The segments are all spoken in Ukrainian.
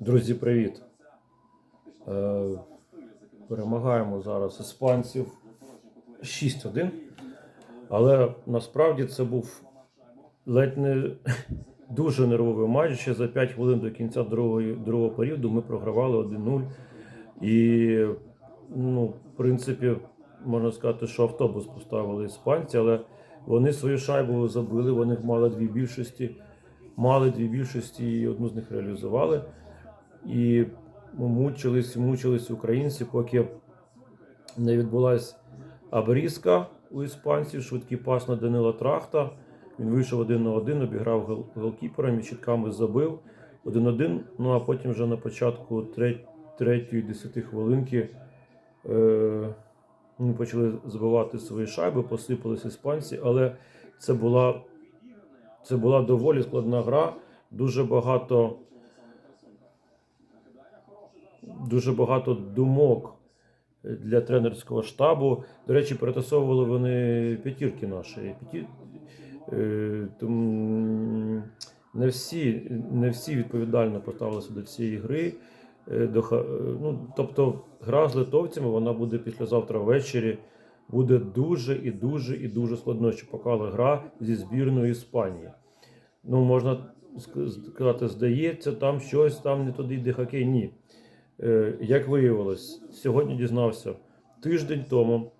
Друзі, привіт! Е, перемагаємо зараз іспанців 6-1. Але насправді це був ледь не дуже нервовий матч. Ще за 5 хвилин до кінця другого, другого періоду ми програвали 1-0. І, ну, в принципі, можна сказати, що автобус поставили іспанці, але вони свою шайбу забили, вони мали дві більшості. Мали дві більшості і одну з них реалізували. І мучились, мучились українці, поки не відбулася обрізка у іспанців, швидкий пас на Данила Трахта. Він вийшов один на один, обіграв гол- голкіпера, мічітками забив 1-1. Ну а потім вже на початку треть- третьої десяти хвилинки е, вони почали забивати свої шайби, посипались іспанці, але це була, це була доволі складна гра. Дуже багато дуже багато думок для тренерського штабу. До речі, перетасовували вони п'ятірки наші. П'яті... е, не всі, не всі відповідально поставилися до цієї гри. Е, До, е, ну, тобто, гра з литовцями вона буде післязавтра ввечері. Буде дуже і дуже і дуже складно, що показала гра зі збірною Іспанії. Ну, можна сказати, здається, там щось там не туди йде хокей. Ні. Е, Як виявилось, сьогодні дізнався тиждень тому,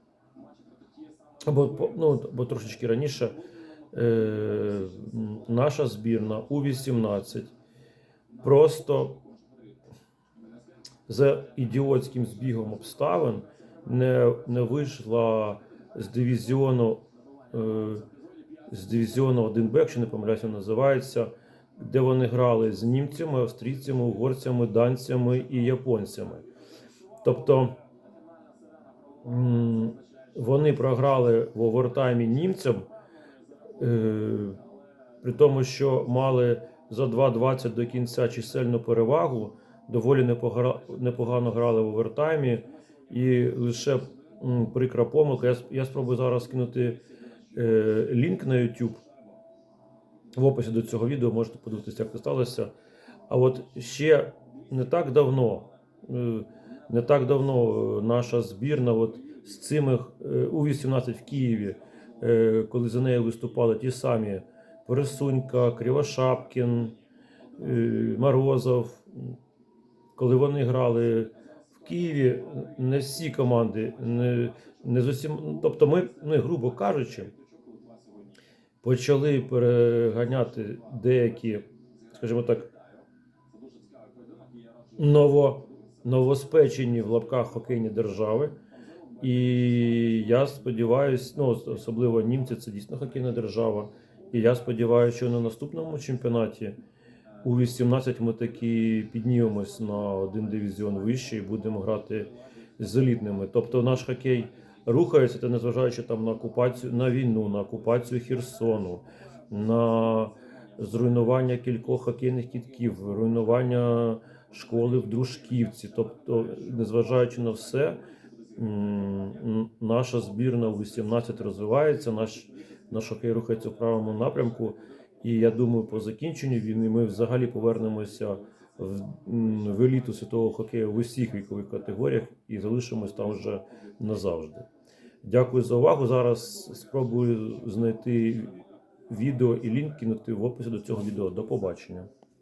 або, ну, або трошечки раніше, е, наша збірна У-18 просто за ідіотським збігом обставин не, не вийшла з дивізіону, е, з дивізіону 1Б, якщо не помиляюся, називається, де вони грали з німцями, австрійцями, угорцями, данцями і японцями. Тобто вони програли в овертаймі німцям, е, при тому, що мали за 2.20 до кінця чисельну перевагу, доволі непогано грали в овертаймі, і лише прикра помилка. Я, спробую зараз скинути е, лінк на YouTube в описі до цього відео можете подивитися, як це сталося. А от ще не так давно, е, не так давно е, наша збірна, от з цими е, у 18 в Києві, коли за нею виступали ті самі Пересунька, Кривошапкін, Морозов, коли вони грали в Києві, не всі команди, не, не з тобто ми, ми, грубо кажучи, почали переганяти деякі, скажімо так, ново, новоспечені в лапках хокейні держави. І я сподіваюся, ну особливо німці, це дійсно хокейна держава. І я сподіваюся, що на наступному чемпіонаті у 18 ми таки піднімемось на один дивізіон вище і будемо грати з елітними. Тобто наш хокей рухається, та незважаючи там на окупацію, на війну, на окупацію Херсону, на зруйнування кількох хокейних кітків, руйнування школи в Дружківці. Тобто, незважаючи на все, наша збірна у 18 розвивається, наш, наш хокей рухається в правильному напрямку. І я думаю, по закінченню війни ми взагалі повернемося в, в еліту світового хокею в усіх вікових категоріях і залишимось там вже назавжди. Дякую за увагу. Зараз спробую знайти відео і лінк кинути в описі до цього відео. До побачення.